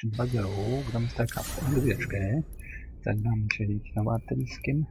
odcinek 2.0. Gramy z Starcraftem, dwójeczkę. Zagramy czyli znowu artylerskim.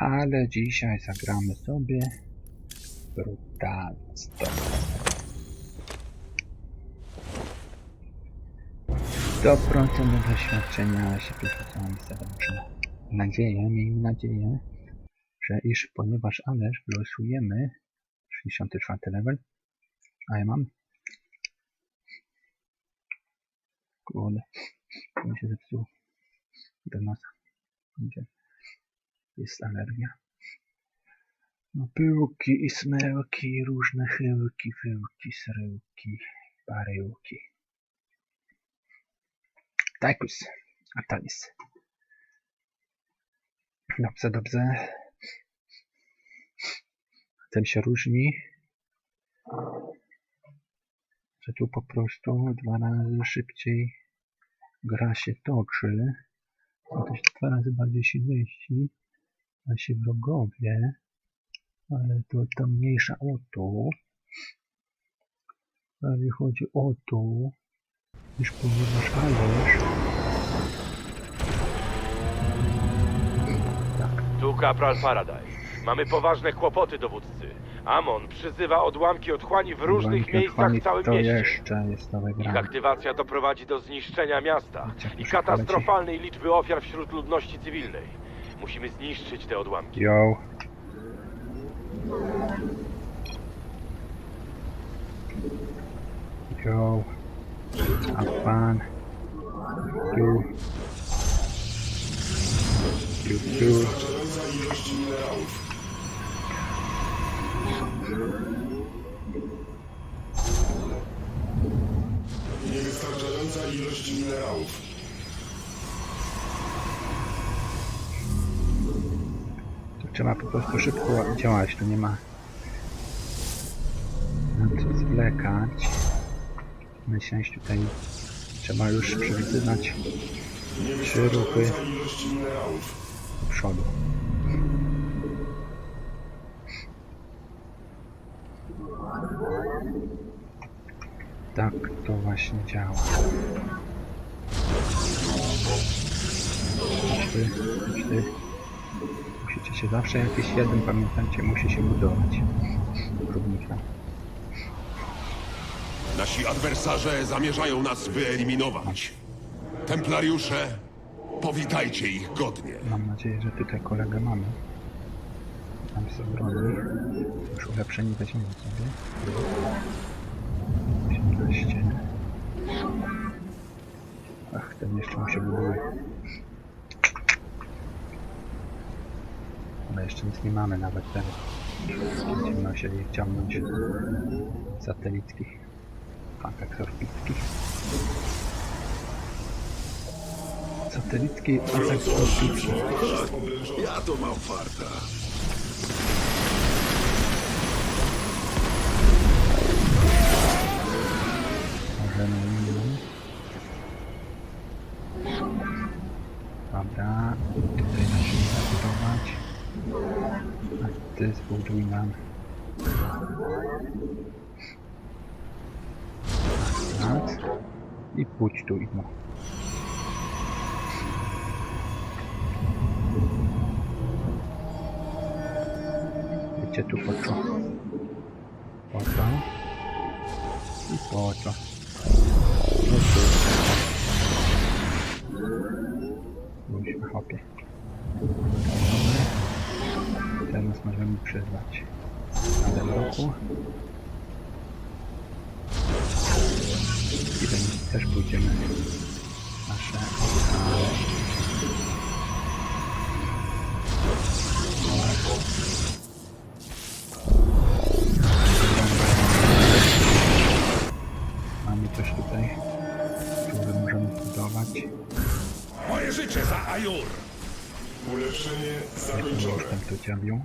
Ale dzisiaj zagramy sobie brutalny stop. 100% doświadczenia się przerzucamy zobaczymy. Nadzieję, miejmy nadzieję, że iż ponieważ Ależ wylosujemy 64 level, a ja mam Kurde, to mi się zepsuło do nosa. Jest alergia. No pyłki i smełki, różne chyłki, fyłki, sryłki, baryłki. Takus, Atalis. Dobrze, dobrze. Tym się różni, że tu po prostu dwa razy szybciej gra się toczy. A to się dwa razy bardziej silniejsi nasi wrogowie. Ale to to mniejsza o tu. Jeżeli chodzi o tu, niż ponieważ Ależ. Tak, Tu kapral Faraday. Mamy poważne kłopoty, dowódcy. Amon przyzywa odłamki otchłani w różnych miejscach w całym to mieście. jeszcze jest Ich aktywacja doprowadzi do zniszczenia miasta i katastrofalnej liczby ofiar wśród ludności cywilnej. Musimy zniszczyć te odłamki. Yo. Yo. Have fun. You. You too. Niewystarczająca ilość minerałów. To trzeba po prostu szybko działać, tu nie ma na co zwlekać. Myślę, że tutaj trzeba już przewidywać trzy ruchy do przodu. Tak to właśnie działa. Ty, ty. Musicie się zawsze jakiś jeden, pamiętajcie, musi się budować. Próbnika. Nasi adwersarze zamierzają nas wyeliminować. Templariusze, powitajcie ich godnie. Mam nadzieję, że tutaj kolegę mamy. Tam są broni. Już ulepszeni weźmiemy sobie. 18. Ach, ten jeszcze mu się buduje. Ale jeszcze nic nie mamy nawet teraz. Będziemy musieli wciągnąć satelickich. Atak orbitki. Satelicki atak orbitki. Ja to mam farta. Ty nam. Tak. I pójdź tu ino. Wiecie tu po co? I po co? Teraz możemy przyzwać na tym roku. I też pójdziemy nasze ciabią.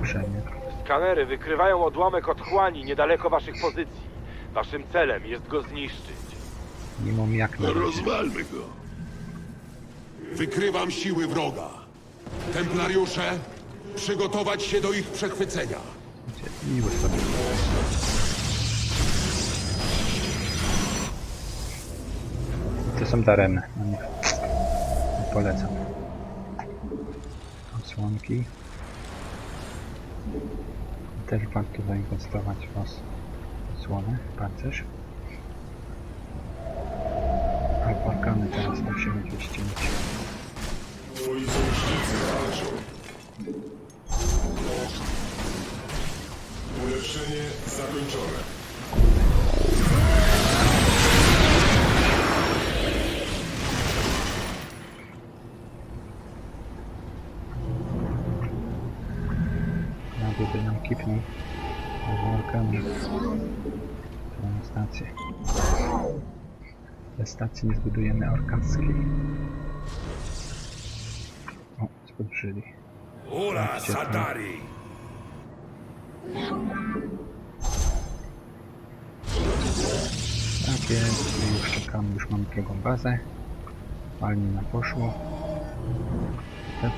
Uprzejmie. Skanery wykrywają odłamek otchłani niedaleko waszych pozycji. Waszym celem jest go zniszczyć. Nie mam jak na razie. Rozwalmy go. Wykrywam siły wroga. Templariusze, przygotować się do ich przechwycenia. Miło sobie. są daremne. No nie, nie polecam. Osłonki. Też warto zainwestować w os osłonę, pancerz. A parkany teraz musimy wyściąć. Twoi sojusznicy walczą. Ulepszenie zakończone. By nam kipnął. Albo orkami. Tą stację. Te stacji nie zbudujemy orkackiej. O, spodrzyli. Ula. Sadari! Tak jest, już czekamy, już mamy drugą bazę. Fajnie nam poszło.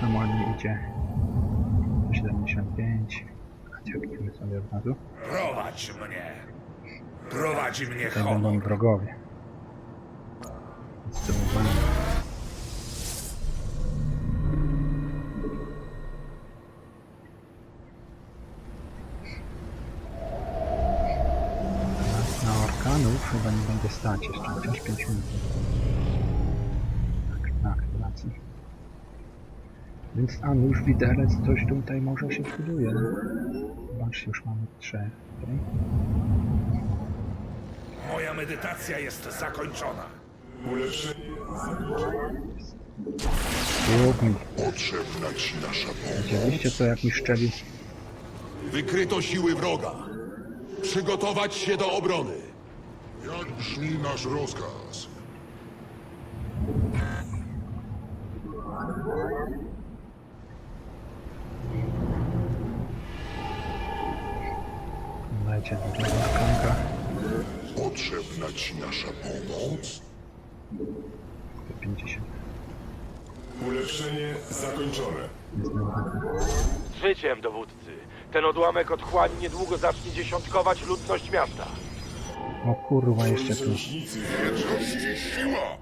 Nam ładnie idzie. 75. Ciągniemy sobie od razu. Prowadź mnie! Prowadzi mnie Tutaj będą honor! wrogowie. Zdecydowani. Na- Na orkanów chyba nie będzie stać jeszcze chociaż 5 minut. Tak, na aktywacji. Więc a już widelec coś tutaj może się zbuduje. Zobaczcie, już mamy trzech tutaj. Moja medytacja jest zakończona. Ulepszenie zakończone. Potrzebna ci nasza pomoc. Widzieliście co jak mi szczelił? Wykryto siły wroga. Przygotować się do obrony. Jak brzmi nasz rozkaz? Drugiego orkanka. Potrzebna ci nasza pomoc? 150. Ulepszenie zakończone. Jest. Z życiem, dowódcy. Ten odłamek otchłani niedługo zacznie dziesiątkować ludność miasta. O kurwa, jeszcze tu. sojusznicy siła!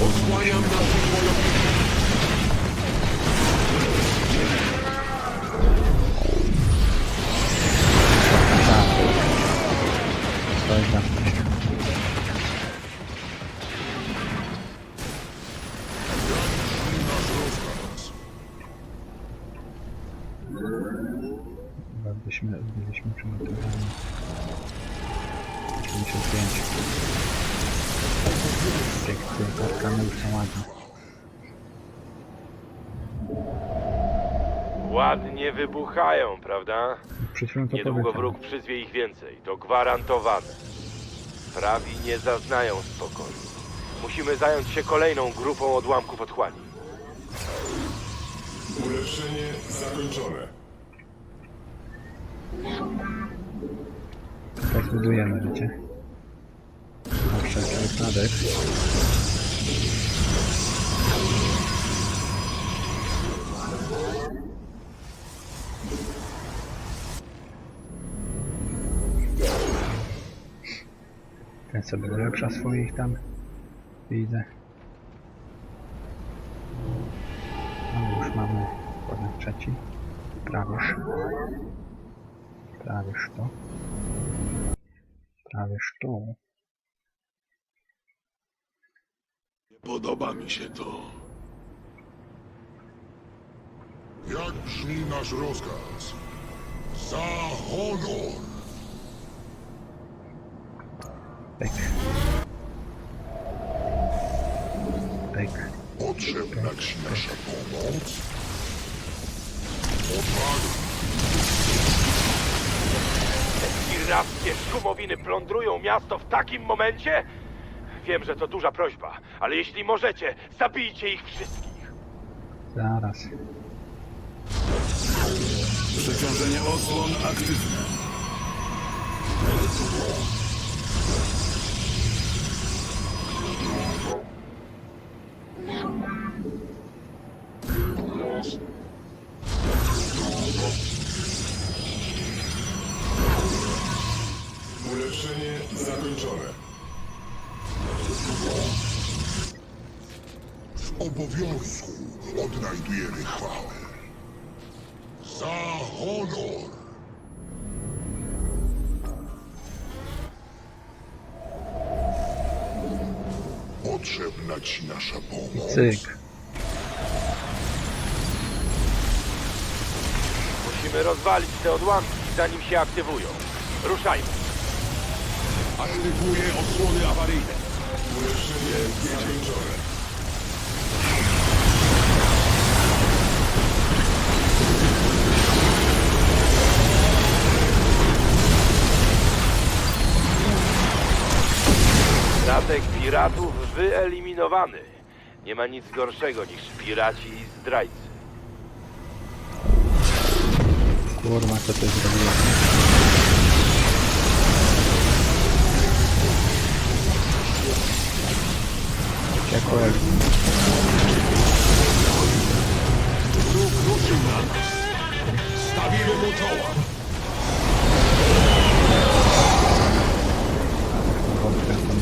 Naszych Ładnie wybuchają, prawda? Przed chwilą to Niedługo powiedziałem. wróg przyzwie ich więcej. To gwarantowane. Prawi nie zaznają spokoju. Musimy zająć się kolejną grupą odłamków otchłani. Ulepszenie zakończone. Tutaj zbudujemy, wiecie. Na wszelki wypadek. Ten sobie ulepsza swoich tam. Widzę. No już mamy potem trzeci. Prawiesz. Prawiesz to. Prawiesz to. Podoba mi się to. Jak brzmi nasz rozkaz? Za honor! Pyk. Pyk. Potrzebna ci nasza pomoc? Irackie szumowiny plądrują miasto w takim momencie? Wiem, że to duża prośba, ale jeśli możecie, zabijcie ich wszystkich. Zaraz. Przeciążenie osłon aktywne. Ulepszenie zakończone. W obowiązku odnajdujemy chwałę. Za honor! Potrzebna ci nasza pomoc. Cyk. Musimy rozwalić te odłamki, zanim się aktywują. Ruszajmy. Aktywuję osłony awaryjne. Ulepszenie zakończone. Statek piratów wyeliminowany. Nie ma nic gorszego niż piraci i zdrajcy. Kurwa, co ty zrobiłem? Uciekłem. Wróg ruszył na nas. Stawimy mu czoła. Wątpię,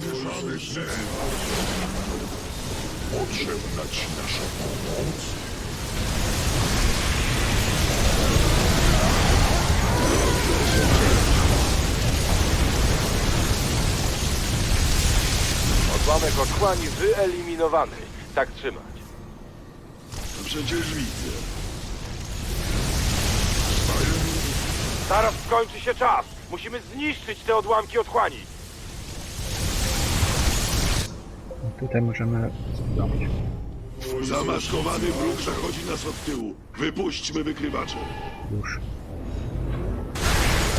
Namierzamy cel. Potrzebna ci nasza pomoc. Odłamek otchłani wyeliminowany. Tak trzymać. Przecież widzę. Zaraz skończy się czas. Musimy zniszczyć te odłamki otchłani. Tutaj możemy zrobić. Zamaskowany wróg zachodzi nas od tyłu. Wypuśćmy wykrywacze. Już.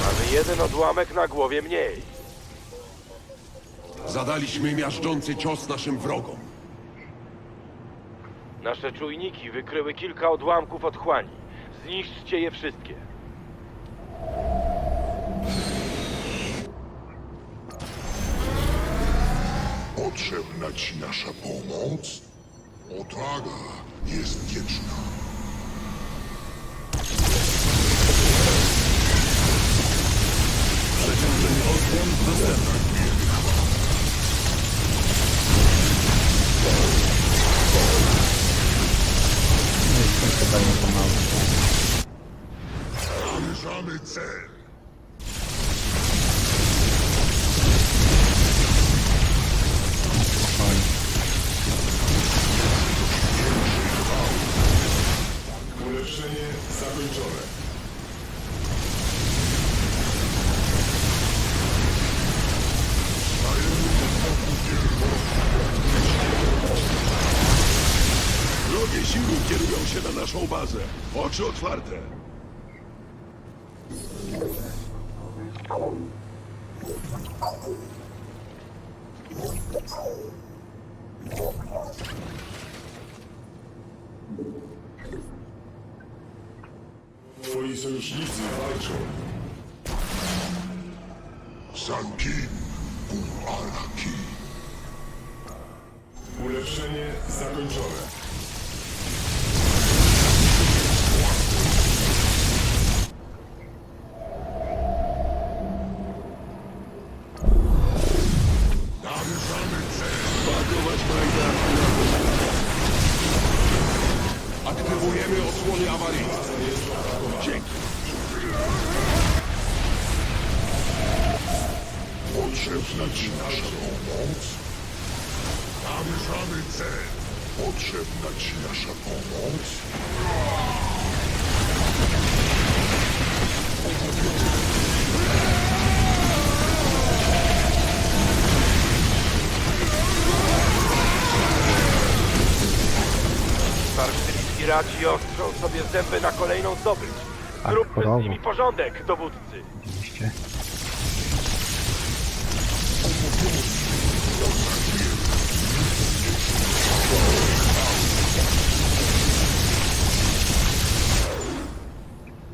Mamy jeden odłamek na głowie mniej. Zadaliśmy miażdżący cios naszym wrogom. Nasze czujniki wykryły kilka odłamków otchłani. Zniszczcie je wszystkie. Potrzebna ci nasza pomoc? Odwaga jest wieczna. No Oczy otwarte. Twoi sojusznicy walczą. Sankim Bumaraki. Ulepszenie zakończone. Osłony awaryjne. Dzięki. Potrzebna ci nasza pomoc? Namierzamy cel. Potrzebna ci nasza pomoc? Piraci ostrzą sobie zęby na kolejną zdobycz. Tak, Zróbmy z nimi porządek, dowódcy. Oczywiście.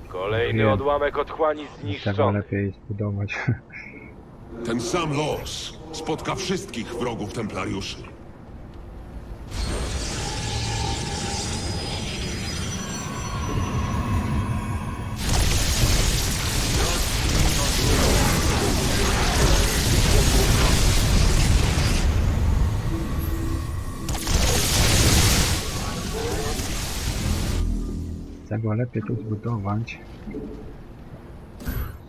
Kolejny Wiem. odłamek otchłani Tego zniszczony. lepiej zbudować. Ten sam los spotka wszystkich wrogów templariuszy. Było lepiej tu zbudować.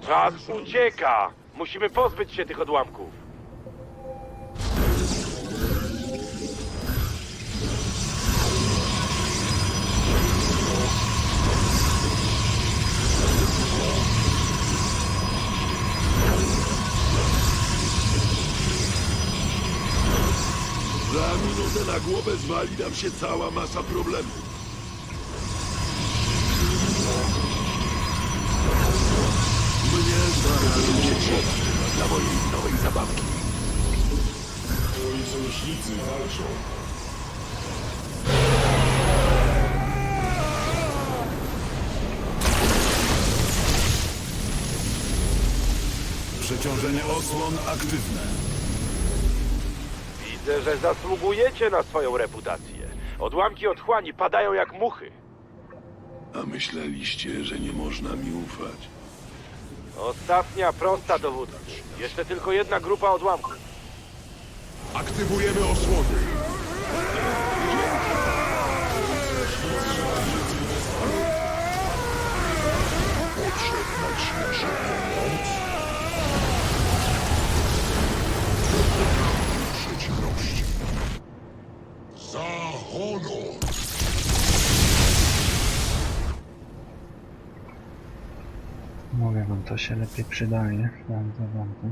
Czas ucieka! Musimy pozbyć się tych odłamków. Za minutę na głowę zwali nam się cała masa problemów. Mnie znalazł się trzeba dla mojej nowej zabawki. Twoi sojusznicy walczą. Przeciążenie osłon aktywne. Widzę, że zasługujecie na swoją reputację. Odłamki otchłani padają jak muchy. A myśleliście, że nie można mi ufać? Ostatnia prosta dowódcy. Jeszcze tylko jedna grupa odłamków. Aktywujemy osłony. To się lepiej przydaje. Bardzo, bardzo.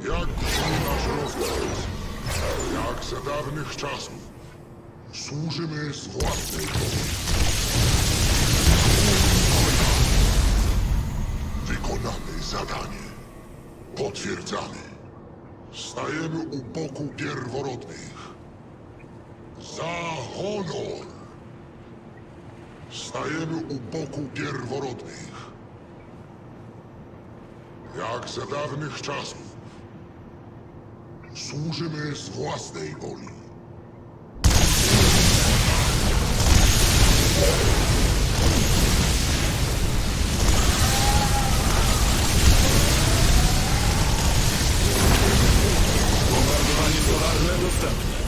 Jak brzmi nasz rozkaz? Jak za dawnych czasów. Służymy z własnej woli. Wykonamy zadanie. Potwierdzamy. Stajemy u boku pierworodnych. Za honor! Stajemy u boku pierworodnych. Jak za dawnych czasów. Służymy z własnej woli. Dostępne.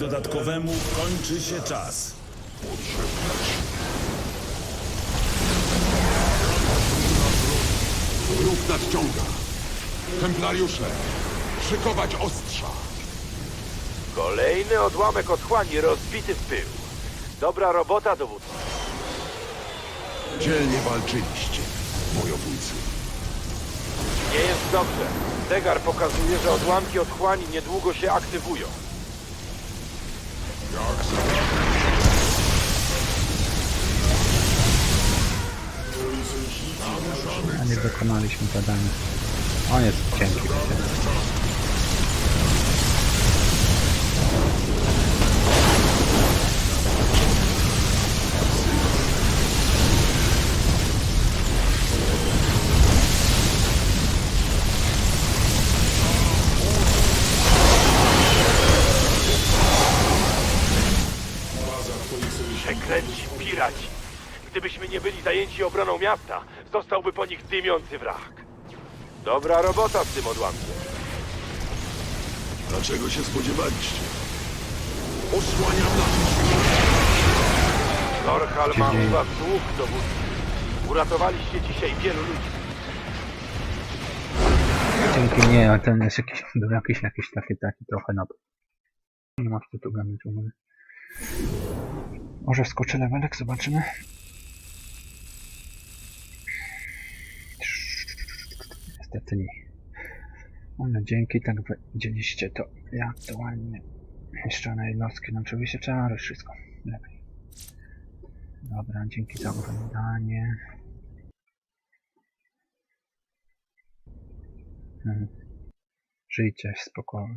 Dodatkowemu kończy się czas. Ruch nadciąga. Templariusze, szykować ostrza. Kolejny odłamek otchłani rozbity w pył. Dobra robota, dowódco. Dzielnie walczyliście, wojownicy. Nie jest dobrze. Zegar pokazuje, że odłamki otchłani niedługo się aktywują. A nie dokonaliśmy zadania. On jest cienki. baza zajęci obroną miasta, zostałby po nich dymiący wrak. Dobra robota z tym odłamkiem. Dlaczego się spodziewaliście? Osłaniam nas. Norhal ma u was dług, dowódcy. Uratowaliście dzisiaj wielu ludzi. Dzięki nie, a ten jest jakiś, był jakiś, jakiś taki, taki trochę na... Nie ma co tu gadać, mówię. Może wskoczy levelek, zobaczymy. Niestety nie. Ale dzięki, tak widzieliście to, jak to ładnie niszczone jednostki, no oczywiście czary, wszystko lepiej. Dobra, dzięki za oglądanie. Hmm. Żyjcie w spokoju.